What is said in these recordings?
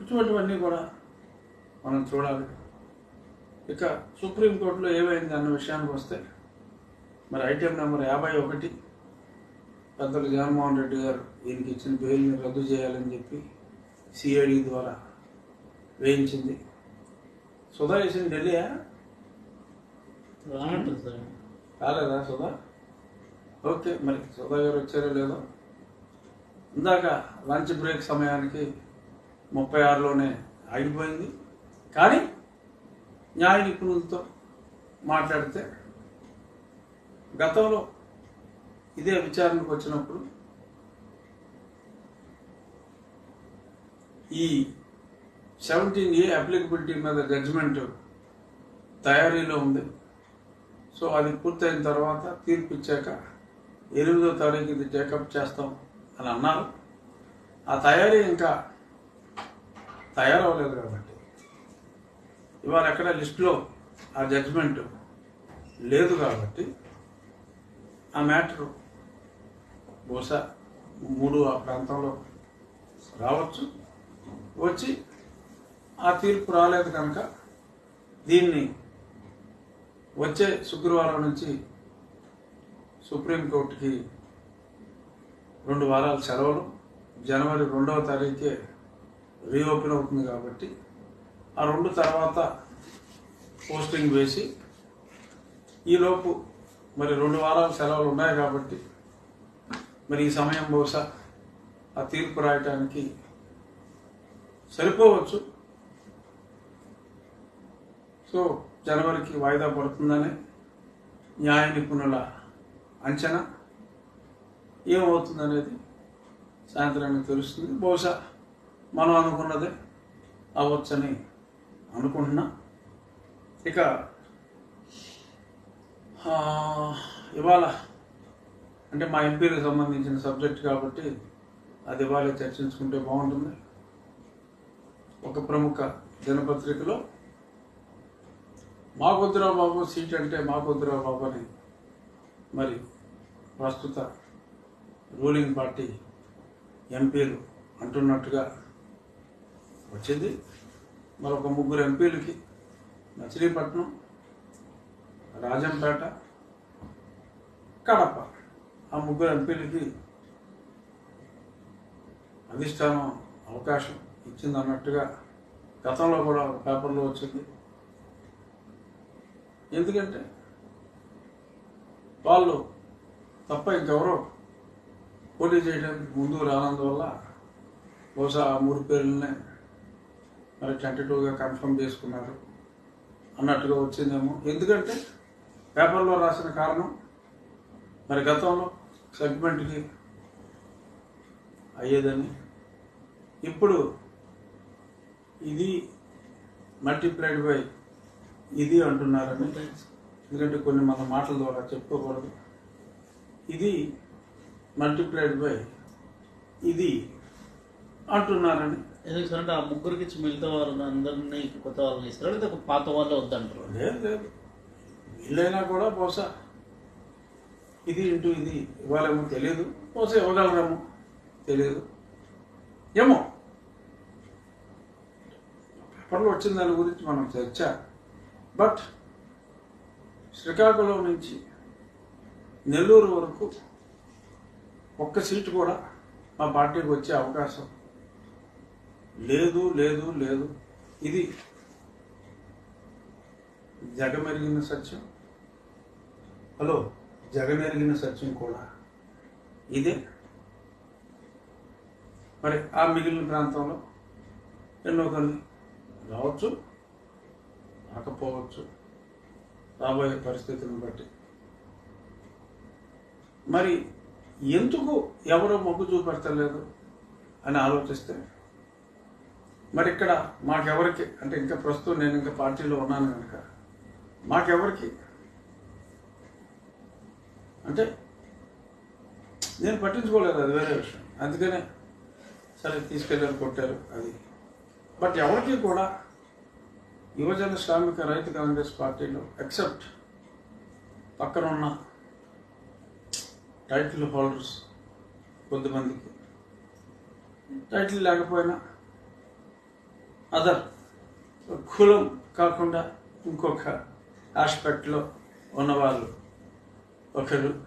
ఇటువంటివన్నీ కూడా మనం చూడాలి. ఇక సుప్రీంకోర్టులో ఏమైంది అన్న విషయానికి వస్తే మరి ఐటెం నెంబర్ యాభై ఒకటి పెద్దలు జగన్మోహన్ రెడ్డి గారు ఈయనకి ఇచ్చిన బెయిల్ని రద్దు చేయాలని చెప్పి సిఐడి ద్వారా వేయించింది. సుధా వేసింది ఢిల్లీయా రాలేదా సుధా? ఓకే మరి సుధా గారు వచ్చారో లేదో? ఇందాక లంచ్ బ్రేక్ సమయానికి ముప్పై ఆరులోనే ఆగిపోయింది. కానీ న్యాయ నిపుణులతో మాట్లాడితే గతంలో ఇదే విచారణకు వచ్చినప్పుడు ఈ సెవెంటీన్ ఏ అప్లికబిలిటీ మీద జడ్జిమెంట్ తయారీలో ఉంది. సో అది పూర్తయిన తర్వాత తీర్పు ఇచ్చాక ఎనిమిదో తారీఖు ఇది టేకప్ చేస్తాం అని అన్నారు. ఆ తయారీ ఇంకా తయారవ్వలేదు కాబట్టి. ఇవాళ ఎక్కడ లిస్టులో ఆ జడ్జిమెంట్ లేదు కాబట్టి ఆ మ్యాటరు బహుశా మూడు ఆ ప్రాంతంలో రావచ్చు. వచ్చి ఆ తీర్పు రాలేదు కనుక దీన్ని వచ్చే శుక్రవారం నుంచి సుప్రీంకోర్టుకి రెండు వారాల సెలవులు. జనవరి రెండవ తారీఖే రీఓపెన్ అవుతుంది కాబట్టి ఆ రెండు తర్వాత పోస్టింగ్ వేసి ఈలోపు మరి రెండు వారాల సెలవులు ఉన్నాయి కాబట్టి మరి ఈ సమయం బహుశా ఆ తీర్పు రాయటానికి సరిపోవచ్చు. సో జనవరికి వాయిదా పడుతుందని న్యాయ నిపుణుల అంచనా ఏమవుతుందనేది సాయంత్రానికి తెలుస్తుంది. బహుశా మనం అనుకున్నదే అవ్వచ్చని అనుకుంటున్నా. ఇక ఇవాళ అంటే మా ఎంపీలకు సంబంధించిన సబ్జెక్ట్ కాబట్టి అది ఇవాళ చర్చించుకుంటే బాగుంటుంది. ఒక ప్రముఖ దినపత్రికలో మాకొద్దురా బాబు సీట్ అంటే మాకొద్దురా బాబు అని మరి ప్రస్తుత రూలింగ్ పార్టీ ఎంపీలు అంటున్నట్టుగా వచ్చింది. మరొక ముగ్గురు ఎంపీలకి మచిలీపట్నం రాజంపేట కడప. ఆ ముగ్గురు ఎంపీలకి అధిష్టానం అవకాశం ఇచ్చింది అన్నట్టుగా గతంలో కూడా ఒక పేపర్లో వచ్చింది. ఎందుకంటే వాళ్ళు తప్ప ఇంకెవరో పోటీ చేయడానికి ముందు రానందువల్ల బహుశా ఆ మూడు పేర్లనే మరి టెంటేటివ్గా కన్ఫర్మ్ చేసుకున్నారు. అన్నట్టుగా వచ్చిందేమో. ఎందుకంటే పేపర్లో రాసిన కారణం మరి గతంలో సెగ్మెంట్కి అయ్యేదని. ఇప్పుడు ఇది మల్టిప్లైడ్ బై ఇది అంటున్నారని. ఎందుకంటే కొన్ని మన మాటల ద్వారా చెప్పుకోకూడదు. ఇది మల్టిప్లైడ్ బై ఇది అంటున్నారని. ఎందుకంటే ఆ ముగ్గురికి ఇచ్చి మిగతా వారు అందరినీ కొత్త వాళ్ళని ఇస్తారు. లేదా పాత వాళ్ళు వద్దంటారు. లేదు లేదు. వీళ్ళైనా కూడా బహుశా ఇది ఇంటూ ఇది ఇవ్వాలేమో తెలియదు బహుశా ఇవ్వగలరేమో తెలియదు ఏమో. పేపర్లో వచ్చిన దాని గురించి మనం చర్చ. బట్ శ్రీకాకుళం నుంచి నెల్లూరు వరకు ఒక్క సీటు కూడా మా పార్టీకి వచ్చే అవకాశం లేదు లేదు లేదు. ఇది జగమెరిగిన సత్యం? హలో జగమెరిగిన సత్యం కూడా. ఇదే? మరి ఆ మిగిలిన ప్రాంతంలో ఎన్నో కొన్ని రావచ్చు రాకపోవచ్చు రాబోయే పరిస్థితులను బట్టి. మరి ఎందుకు ఎవరో మొగ్గు చూపెడతలేదు అని ఆలోచిస్తే మరి ఇక్కడ మాకెవరికి అంటే ఇంకా ప్రస్తుతం నేను ఇంకా పార్టీలో ఉన్నాను కనుక మాకెవరికి? అంటే నేను పట్టించుకోలేదు అది వేరే విషయం. అందుకనే సరే తీసుకెళ్ళారు కొట్టారు అది. బట్ ఎవరికి కూడా యువజన శ్రామిక రైతు కాంగ్రెస్ పార్టీలో ఎక్సెప్ట్ పక్కన ఉన్న టైటిల్ హోల్డర్స్ కొద్దిమందికి టైటిల్ లేకపోయినా అదర్ కులం కాకుండా ఇంకొక ఆస్పెక్ట్లో ఉన్నవాళ్ళు ఒకరు.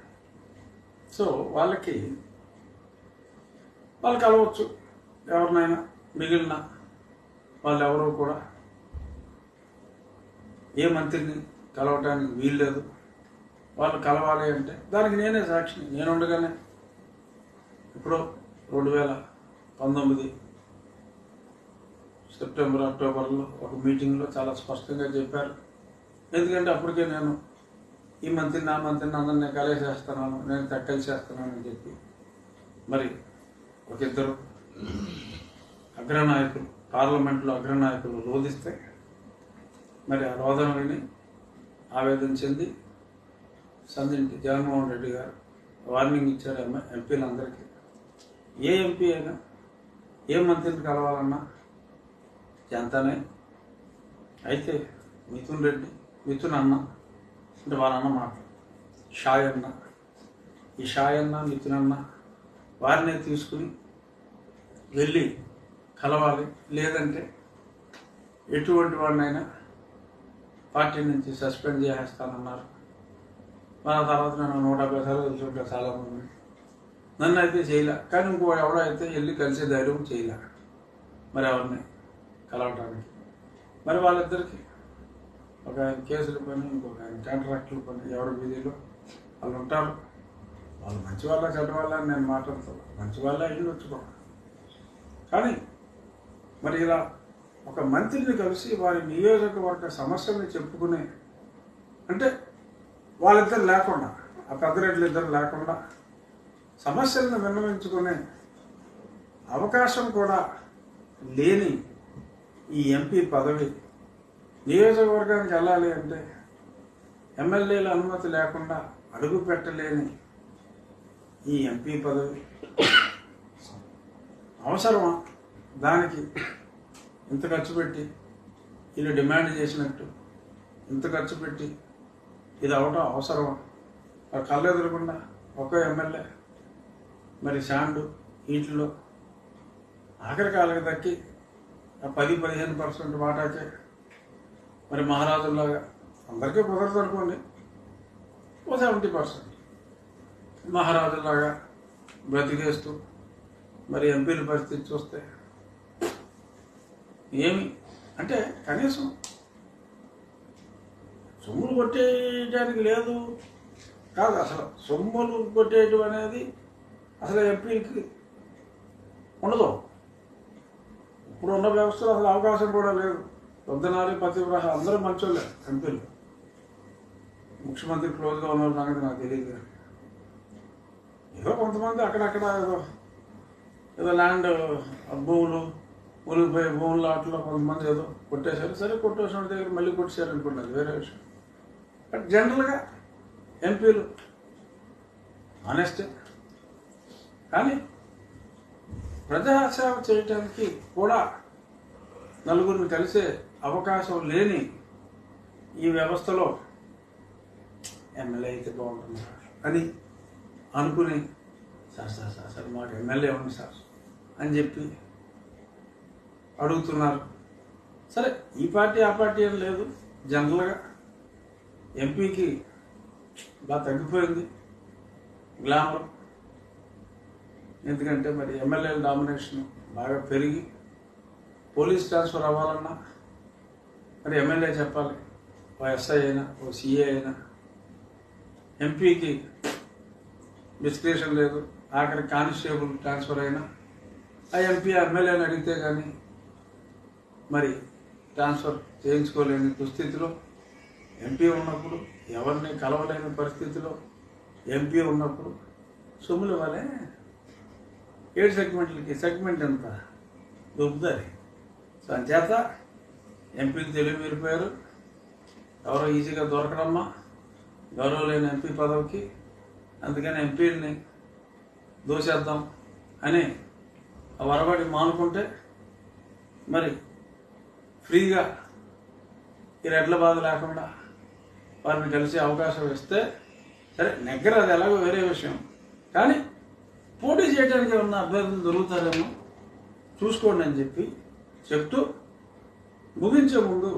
సో వాళ్ళకి వాళ్ళు కలవచ్చు. ఎవరినైనా మిగిలిన వాళ్ళు ఎవరో కూడా. ఏ మంత్రిని కలవటానికి వీల్లేదు. వాళ్ళు కలవాలి అంటే దానికి నేనే సాక్షిని నేను ఉండగానే ఇప్పుడు రెండు వేల పంతొమ్మిది సెప్టెంబర్ అక్టోబర్లో ఒక మీటింగ్లో చాలా స్పష్టంగా చెప్పారు. ఎందుకంటే అప్పటికే నేను ఈ మంత్రిని నా మంత్రిని అందరిని కలిసేస్తున్నాను నేను కలిసేస్తున్నాను అని చెప్పి. మరి ఒక ఇద్దరు అగ్రనాయకులు పార్లమెంట్లో అగ్రనాయకులు రోధిస్తే మరి ఆ రోదన విని ఆవేదన చెంది సంధింటి జగన్మోహన్ రెడ్డి గారు వార్నింగ్ ఇచ్చారు ఎంపీలందరికీ. ఏ ఎంపీ అయినా ఏ మంత్రిని కలవాలన్నా ఎంతనే? అయితే మిథున్ రెడ్డి మిథున్ అన్న అంటే వాళ్ళన్న మాట. షాయ్ అన్న. ఈ షాయ్ అన్న మిథున్ అన్న వారినే తీసుకుని వెళ్ళి కలవాలి. లేదంటే ఎటువంటి వాడినైనా పార్టీ నుంచి సస్పెండ్ చేసేస్తానన్నారు. మన తర్వాత నేను నూట యాభై సార్లు కలిసి చాలా చాలామంది. నన్ను అయితే చేయలే. కానీ ఇంకో ఎవడో అయితే వెళ్ళి కలిసే ధైర్యం చేయలే. మరి ఎవరిని? కలవటానికి మరి వాళ్ళిద్దరికి ఒక ఆయన కేసుల పని ఇంకొక ఆయన కాంట్రాక్టుల పని ఎవరి బిజీలో వాళ్ళు ఉంటారు? వాళ్ళు మంచి వాళ్ళ చెడ్డ వాళ్ళ అని నేను మాట్లాడతాను. మంచి వాళ్ళ ఇల్లు వచ్చుకోండి. కానీ మరి ఇలా ఒక మంత్రిని కలిసి వారి నియోజకవర్గ సమస్యల్ని చెప్పుకునే అంటే వాళ్ళిద్దరు లేకుండా ఆ పెద్దరెడ్లు ఇద్దరు లేకుండా సమస్యలను విన్నవించుకునే అవకాశం కూడా లేని ఈ ఎంపీ పదవి నియోజకవర్గానికి వెళ్ళాలి అంటే ఎమ్మెల్యేల అనుమతి లేకుండా అడుగు పెట్టలేని ఈ ఎంపీ పదవి. అవసరమా? దానికి ఇంత ఖర్చు పెట్టి వీళ్ళు డిమాండ్ చేసినట్టు ఇంత ఖర్చు పెట్టి ఇది అవటం అవసరమా? మరి కళ్ళు ఎదురకుండా ఒక్కో ఎమ్మెల్యే మరి శాండు వీటిలో ఆఖరి దక్కి పది పదిహేను పర్సెంట్ వాటాకే మరి మహారాజుల్లాగా. అందరికీ కుదరదు అనుకోండి. ఓ సెవెంటీ పర్సెంట్. మహారాజులాగా బ్రతికేస్తూ మరి ఎంపీల పరిస్థితి చూస్తే ఏమి? అంటే కనీసం సొమ్ములు కొట్టేయడానికి లేదు. కాదు అసలు సొమ్ములు కొట్టేయడం అనేది అసలు ఎంపీకి ఉండదు. ఇప్పుడు ఉన్న వ్యవస్థలో అసలు అవకాశం కూడా లేదు. పొద్దునారి పతివ్రహ అందరూ మంచోళ్ళే ఎంపీలు. ముఖ్యమంత్రి క్లోజ్గా ఉన్న సంగతి నాకు తెలియదు ఏదో కొంతమంది అక్కడక్కడ ఏదో ఏదో ల్యాండ్ భూములు మునిగిపోయే భూములు అట్లా కొంతమంది ఏదో కొట్టేశారు. సరే కొట్టేసిన దగ్గర మళ్ళీ కొట్టేశారు అనుకున్నది వేరే విషయం. బట్ జనరల్గా ఎంపీలు ఆనెస్టే కానీ ప్రజాసేవ చేయటానికి కూడా నలుగురిని కలిసే అవకాశం లేని ఈ వ్యవస్థలో ఎమ్మెల్యే అయితే బాగుంటుంది సార్ అని అనుకుని సార్ సార్ సార్ సార్ మాకు ఎమ్మెల్యే ఉంది సార్ అని చెప్పి అడుగుతున్నారు. సరే ఈ పార్టీ ఆ పార్టీ అని లేదు. జనరల్గా ఎంపీకి బాగా తగ్గిపోయింది. గ్లామర్ ఎందుకంటే మరి ఎమ్మెల్యేల డామినేషన్ బాగా పెరిగి పోలీస్ ట్రాన్స్ఫర్ అవ్వాలన్నా మరి ఎమ్మెల్యే చెప్పాలి. ఓ ఎస్ఐ అయినా ఓ సిఏ అయినా. ఎంపీకి డిస్క్రిప్షన్ లేదు. ఆఖరి కానిస్టేబుల్ ట్రాన్స్ఫర్ అయినా. ఆ ఎంపీ ఎమ్మెల్యేని అడిగితే కానీ మరి ట్రాన్స్ఫర్ చేయించుకోలేని దుస్థితిలో ఎంపీ ఉన్నప్పుడు ఎవరిని కలవలేని పరిస్థితిలో ఎంపీ ఉన్నప్పుడు సొమ్ములు ఇవ్వాలి. ఏడు సెగ్మెంట్లకి సెగ్మెంట్ ఎంత? దొబ్బుతారు సో అంచేత ఎంపీలు తెలివి మీరిపోయారు. ఎవరో ఈజీగా దొరకడమ్మా. గౌరవం లేని ఎంపీ పదవికి. అందుకని ఎంపీలని దోసేద్దాం అని ఆ వరబడి మానుకుంటే మరి ఫ్రీగా ఈ రెడ్ల బాధ లేకుండా వారిని కలిసే అవకాశం ఇస్తే సరే నెగ్గర అది ఎలాగో వేరే విషయం. కానీ పోటీ చేయడానికి ఏమన్నా అభ్యర్థులు దొరుకుతారేమో చూసుకోండి అని చెప్పి చెప్తూ ముగించే ముందు